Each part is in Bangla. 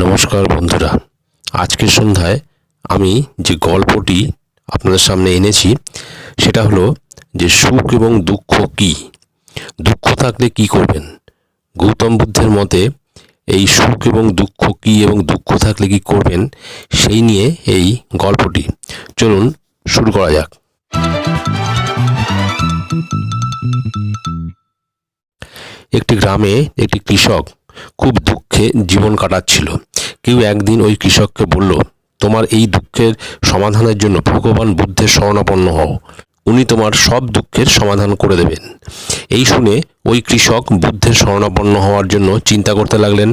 নমস্কার বন্ধুরা। আজকের সন্ধ্যায় আমি যে গল্পটি আপনাদের সামনে এনেছি, সেটা হলো যে সুখ এবং দুঃখ কি? দুঃখ থাকলে কি করবেন? গৌতম বুদ্ধের মতে, এই সুখ এবং দুঃখ কি এবং দুঃখ থাকলে কি করবেন, সেই নিয়ে এই গল্পটি। চলুন শুরু করা যাক। একটি গ্রামে একটি কৃষক খুব দুঃখে জীবন কাটাচ্ছিল। কেউ একদিন ওই কৃষককে বলল, তোমার এই দুঃখের সমাধানের জন্য ভগবান বুদ্ধের শরণাপন্ন হও। উনি তোমার সব দুঃখের সমাধান করে দেবেন। এই শুনে ওই কৃষক বুদ্ধের শরণাপন্ন হওয়ার জন্য চিন্তা করতে লাগলেন।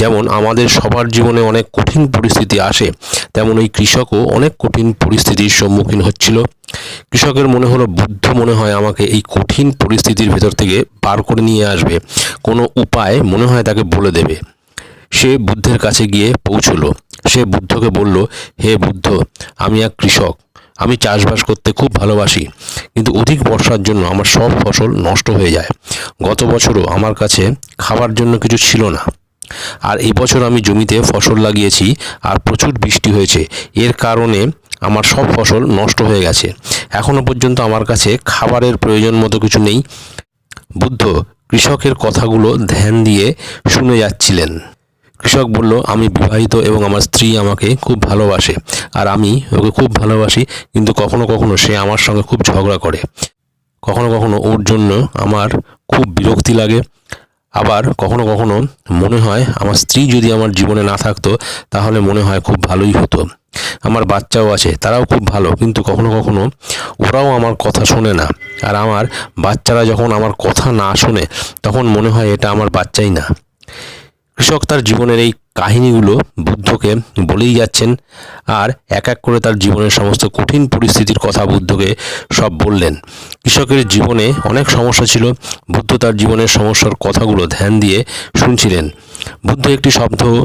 যেমন আমাদের সবার জীবনে অনেক কঠিন পরিস্থিতি আসে, তেমন ওই কৃষকও অনেক কঠিন পরিস্থিতির সম্মুখীন হচ্ছিল। কৃষকের মনে হলো, বুদ্ধ মনে হয় আমাকে এই কঠিন পরিস্থিতির ভেতর থেকে বার করে নিয়ে আসবে। কোনো উপায় মনে হয় তাকে বলে দেবে। সে বুদ্ধের কাছে গিয়ে পৌঁছলো। সে বুদ্ধকে বলল, হে বুদ্ধ, আমি এক কৃষক। আমি চাষবাস করতে খুব ভালোবাসি, কিন্তু অধিক বর্ষার জন্য আমার সব ফসল নষ্ট হয়ে যায়। গত বছরও আমার কাছে খাবার জন্য কিছু ছিল না। আর এই বছর আমি জমিতে ফসল লাগিয়েছি আর প্রচুর বৃষ্টি হয়েছে। এর কারণে আমার সব ফসল নষ্ট হয়ে গেছে। এখনও পর্যন্ত আমার কাছে খাবারের প্রয়োজন মতো কিছু নেই। বুদ্ধ কৃষকের কথাগুলো ধ্যান দিয়ে শুনে যাচ্ছিলেন। কৃষক বলল, আমি বিবাহিত এবং আমার স্ত্রী আমাকে খুব ভালোবাসে আর আমি ওকে খুব ভালোবাসি, কিন্তু কখনো কখনো সে আমার সঙ্গে খুব ঝগড়া করে। কখনো কখনো ওর জন্য আমার খুব বিরক্তি লাগে। আবার কখনো কখনো মনে হয়, আমার স্ত্রী যদি আমার জীবনে না থাকতো, তাহলে মনে হয় খুব ভালোই হতো। আমার বাচ্চাও আছে, তারাও খুব ভালো, কিন্তু কখনো কখনো ওরাও আমার কথা শোনে না। আর আমার বাচ্চারা যখন আমার কথা না শোনে, তখন মনে হয় এটা আমার বাচ্চাই না। কৃষক তার জীবনের এই কাহিনীগুলো বুদ্ধকে বলেই যাচ্ছেন আর এক এক করে তার জীবনের সমস্ত কঠিন পরিস্থিতির কথা বুদ্ধকে সব বললেন। কৃষকের জীবনে অনেক সমস্যা ছিল। বুদ্ধ তার জীবনের সমস্যার কথাগুলো ধ্যান দিয়ে শুনছিলেন। বুদ্ধ একটি শব্দ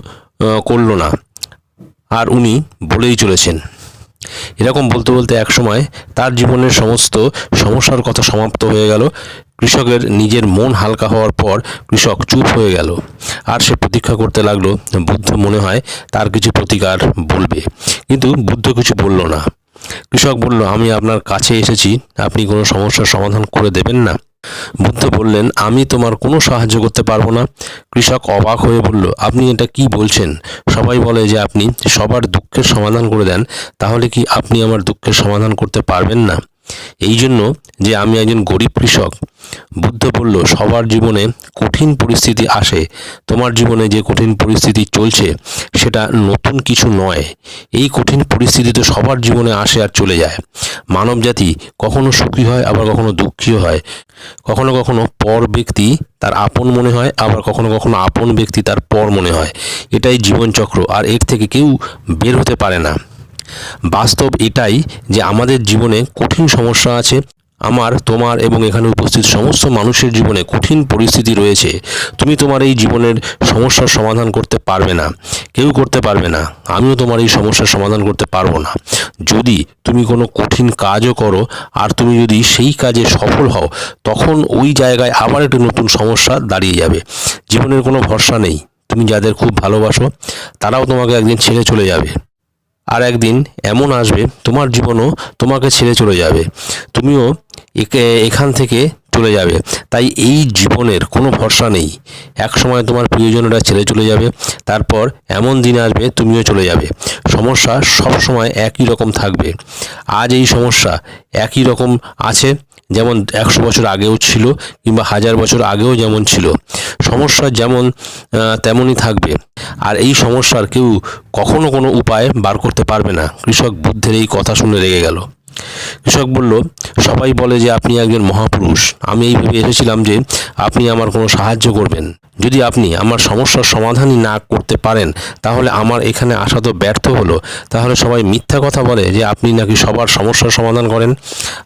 করল না। আর উনি বলেই চলেছেন। এরকম বলতে বলতে এক সময় তার জীবনের সমস্ত সমস্যার কথা সমাপ্ত হয়ে গেল। কৃষকের নিজের মন হালকা হওয়ার পর কৃষক চুপ হয়ে গেল। আর সে প্রতীক্ষা করতে লাগল, বুদ্ধ মনে হয় তার কিছু প্রতিকার বলবে। কিন্তু বুদ্ধ কিছু বলল না। কৃষক বলল, আমি আপনার কাছে এসেছি, আপনি কোনো সমস্যার সমাধান করে দেবেন না? বুদ্ধ বললেন, আমি তোমার কোনো সাহায্য করতে পারব না। কৃষক অবাক হয়ে বলল, আপনি এটা কি বলছেন? সবাই বলে যে আপনি সবার দুঃখের সমাধান করে দেন, তাহলে কি আপনি আমার দুঃখের সমাধান করতে পারবেন না? এই জন্য যে আমি একজন গরিব কৃষক, বুদ্ধ বলল, সবার জীবনে কঠিন পরিস্থিতি আসে, তোমার জীবনে যে কঠিন পরিস্থিতি চলছে সেটা নতুন কিছু নয়। এই কঠিন পরিস্থিতি তো সবার জীবনে আসে আর চলে যায়। মানব জাতি কখনো সুখী হয়, আবার কখনো দুঃখীও হয়। কখনো কখনো পর ব্যক্তি তার আপন মনে হয়, আবার কখনো কখনো আপন ব্যক্তি তার পর মনে হয়। এটাই জীবনচক্র, আর এর থেকে কেউ বের হতে পারে না। বাস্তব এটাই যে আমাদের জীবনে কঠিন সমস্যা আছে। আমার, তোমার এবং এখানে উপস্থিত সমস্ত মানুষের জীবনে কঠিন পরিস্থিতি রয়েছে। তুমি তোমার এই জীবনের সমস্যার সমাধান করতে পারবে না। কেউ করতে পারবে না। আমিও তোমার এই সমস্যার সমাধান করতে পারব না। যদি তুমি কোনো কঠিন কাজও করো, আর তুমি যদি সেই কাজে সফল হও, তখন ওই জায়গায় আবার একটি নতুন সমস্যা দাঁড়িয়ে যাবে। জীবনের কোনো ভরসা নেই। তুমি যাদের খুব ভালোবাসো, তারাও তোমাকে একদিন ছেড়ে চলে যাবে। আর একদিন এমন আসবে, তোমার জীবনও তোমাকে ছেড়ে চলে যাবে। তুমিও এখান থেকে চলে যাবে। তাই এই জীবনের কোনো ভরসা নেই। এক সময় তোমার প্রিয়জনেরা ছেড়ে চলে যাবে, তারপর এমন দিন আসবে, তুমিও চলে যাবে। সমস্যা সব সময় একই রকম থাকবে। আজ এই সমস্যা একই রকম আছে যেমন একশো বছর আগেও ছিল কিংবা হাজার বছর আগেও যেমন ছিল। সমস্যা যেমন তেমনই থাকবে। আর এই সমস্যার কেউ কখনো কোনো উপায় বার করতে পারবে না। কৃষক বুদ্ধের এই কথা শুনে রেগে গেল। কৃষক বলল, সবাই বলে যে আপনি একজন মহাপুরুষ। আমি এই ভেবে এসেছিলাম যে আপনি আমার কোনো সাহায্য করবেন। যদি আপনি আমার সমস্যার সমাধানই না করতে পারেন, তাহলে আমার এখানে আসা তো ব্যর্থ হলো। তাহলে সবাই মিথ্যা কথা বলে যে আপনি নাকি সবার সমস্যার সমাধান করেন।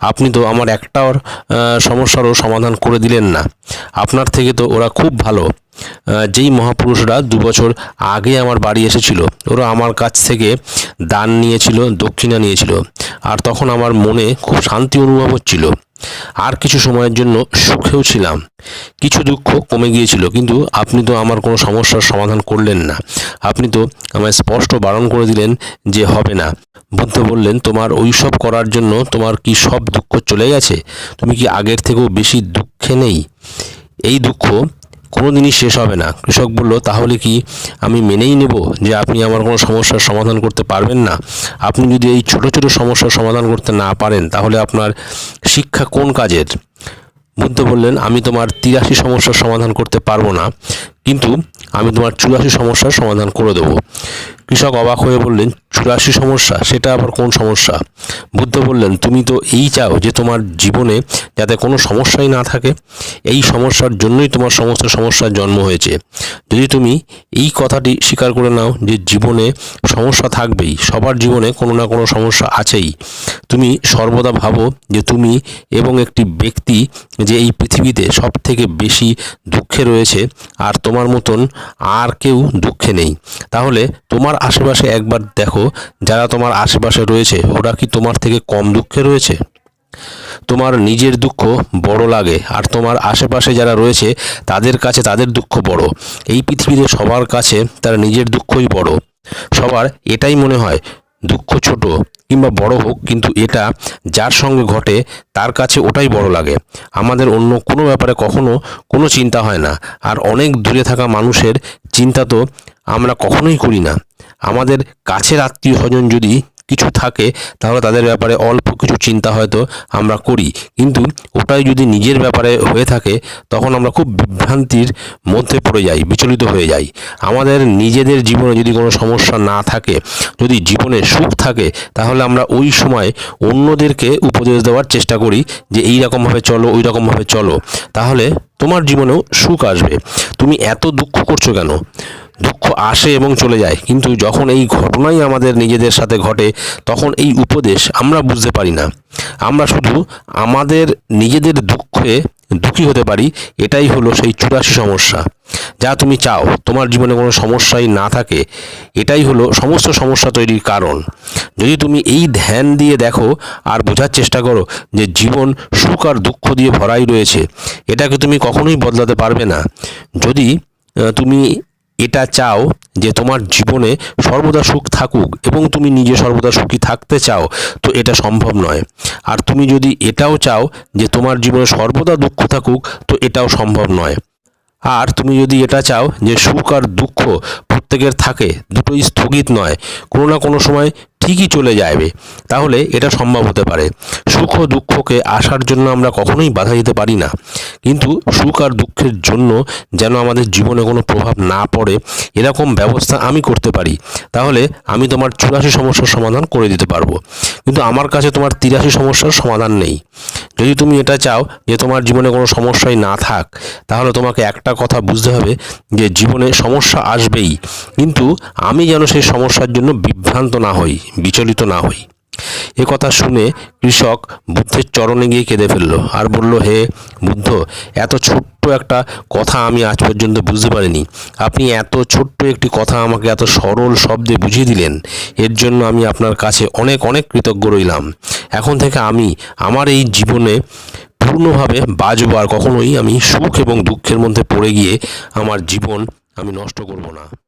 আপনি তো আমার একটাও সমস্যারও সমাধান করে দিলেন না। আপনার থেকে তো ওরা খুব ভালো। যেই মহাপুরুষরা দু বছর আগে আমার বাড়ি এসেছিল, ওরা আমার কাছ থেকে দান নিয়েছিল, দক্ষিণা নিয়েছিল। আর তখন আমার মনে খুব শান্তি অনুভব হচ্ছিল। আর কিছু সময়ের জন্য সুখেও ছিলাম। কিছু দুঃখ কমে গিয়েছিল, কিন্তু আপনি তো আমার কোনো সমস্যার সমাধান করলেন না। আপনি তো আমায় স্পষ্ট বারণ করে দিলেন যে হবে না। বুদ্ধ বললেন, তোমার ওইসব করার জন্য তোমার কি সব দুঃখ চলে গেছে? তুমি কি আগের থেকেও বেশি দুঃখে নেই? এই দুঃখ কোনো দিনই শেষ হবে না। কৃষক বলল, তাহলে কি আমি মেনেই নেব যে আপনি আমার কোনো সমস্যার সমাধান করতে পারবেন না? আপনি যদি এই ছোট ছোট সমস্যার সমাধান করতে না পারেন, তাহলে আপনার শিক্ষা কোন কাজের? বুদ্ধ বললেন, আমি তোমার তিরাশি সমস্যার সমাধান করতে পারব না, কিন্তু আমি তোমার চুরাশি সমস্যার সমাধান করে দেবো। কৃষক অবাক হয়ে বললেন, চুরাশি সমস্যা, সেটা আবার কোন সমস্যা? বুদ্ধ বললেন, তুমি তো এই চাও যে তোমার জীবনে যাতে কোনো সমস্যাই না থাকে। এই সমস্যার জন্যই তোমার সমস্ত সমস্যার জন্ম হয়েছে। যদি তুমি এই কথাটি স্বীকার করে নাও যে জীবনে সমস্যা থাকবেই, সবার জীবনে কোনো না কোনো সমস্যা আছেই। তুমি সর্বদা ভাবো যে তুমি এবং একটি ব্যক্তি যে এই পৃথিবীতে সব থেকে বেশি দুঃখে রয়েছে, আর তোমার মতন আর কেউ দুঃখে নেই। তাহলে তোমার আশেপাশে একবার দেখো, যারা তোমার আশেপাশে রয়েছে, ওরা কি তোমার থেকে কম দুঃখে রয়েছে? তোমার নিজের দুঃখ বড় লাগে, আর তোমার আশেপাশে যারা রয়েছে, তাদের কাছে তাদের দুঃখ বড়। এই পৃথিবীতে সবার কাছে তার নিজের দুঃখই বড়। সবার এটাই মনে হয়, দুঃখ ছোট কিংবা বড় হোক, কিন্তু এটা যার সঙ্গে ঘটে, তার কাছে ওটাই বড় লাগে। আমাদের অন্য কোনো ব্যাপারে কখনো কোনো চিন্তা হয় না। আর অনেক দূরে থাকা মানুষের চিন্তা তো আমরা কখনোই করি না। আমাদের কাছের আত্মীয় স্বজন যদি কিছু থাকে, তাহলে তাদের ব্যাপারে অল্প কিছু চিন্তা হয়তো আমরা করি। কিন্তু ওটাই যদি নিজের ব্যাপারে হয়ে থাকে, তখন আমরা খুব বিভ্রান্তির মধ্যে পড়ে যাই, বিচলিত হয়ে যাই। আমাদের নিজেদের জীবনে যদি কোনো সমস্যা না থাকে, যদি জীবনে সুখ থাকে, তাহলে আমরা ওই সময় অন্যদেরকে উপদেশ দেওয়ার চেষ্টা করি যে, এই রকমভাবে চলো, ওই রকমভাবে চলো। তাহলে তোমার জীবনেও সুখ আসবে। তুমি এত দুঃখ করছ কেন? দুঃখ আসে এবং চলে যায়। কিন্তু যখন এই ঘটনাই আমাদের নিজেদের সাথে ঘটে, তখন এই উপদেশ আমরা বুঝতে পারি না। আমরা শুধু আমাদের নিজেদের দুঃখে দুঃখী হতে পারি, এটাই হলো সেই চুরাশি সমস্যা। যা তুমি চাও, তোমার জীবনে কোনো সমস্যাই না থাকে, এটাই হলো সমস্ত সমস্যা তৈরির কারণ। যদি তুমি এই ধ্যান দিয়ে দেখো আর বোঝার চেষ্টা করো যে জীবন সুখ আর দুঃখ দিয়ে ভরাই রয়েছে, এটাকে তুমি কখনোই বদলাতে পারবে না। যদি তুমি এটা চাও যে তোমার জীবনে সর্বদা সুখ থাকুক এবং তুমি নিজে সর্বদা সুখী থাকতে চাও, তো এটা সম্ভব নয়। আর তুমি যদি এটাও চাও যে তোমার জীবনে সর্বদা দুঃখ থাকুক, তো এটাও সম্ভব নয়। আর তুমি যদি এটা চাও যে সুখ আর দুঃখ প্রত্যেকের থাকে, দুটোই স্থগিত নয়। কোনো না কোনো সময় ঠিকই চলে যাবে। তাহলে এটা সম্ভব হতে পারে। সুখ ও দুঃখকে আসার জন্য আমরা কখনোই বাধা দিতে পারি না। কিন্তু সুখ আর দুঃখের জন্য যেন আমাদের জীবনে কোনো প্রভাব না পড়ে, এরকম ব্যবস্থা আমি করতে পারি। তাহলে আমি তোমার চুরাশি সমস্যার সমাধান করে দিতে পারব। কিন্তু আমার কাছে তোমার তিরাশি সমস্যার সমাধান নেই। যদি তুমি এটা চাও যে তোমার জীবনে কোনো সমস্যাই না থাক, তাহলে তোমাকে একটা কথা বুঝতে হবে যে জীবনে সমস্যা আসবেই। কিন্তু আমি যেন সেই সমস্যার জন্য বিভ্রান্ত না হই। বিচলিত না হই। এ কথা শুনে কৃষক বুদ্ধের চরণে গিয়ে কেঁদে ফেলল আর বলল, হে বুদ্ধ, এত ছোট্ট একটা কথা আমি আজ পর্যন্ত বুঝতে পারিনি। আপনি এত ছোট্ট একটি কথা আমাকে এত সরল শব্দে বুঝিয়ে দিলেন। এর জন্য আমি আপনার কাছে অনেক অনেক কৃতজ্ঞ রইলাম। এখন থেকে আমি আমার এই জীবনে পূর্ণভাবে বাঁচব আর কখনোই আমি সুখ এবং দুঃখের মধ্যে পড়ে গিয়ে আমার জীবন আমি নষ্ট করব না।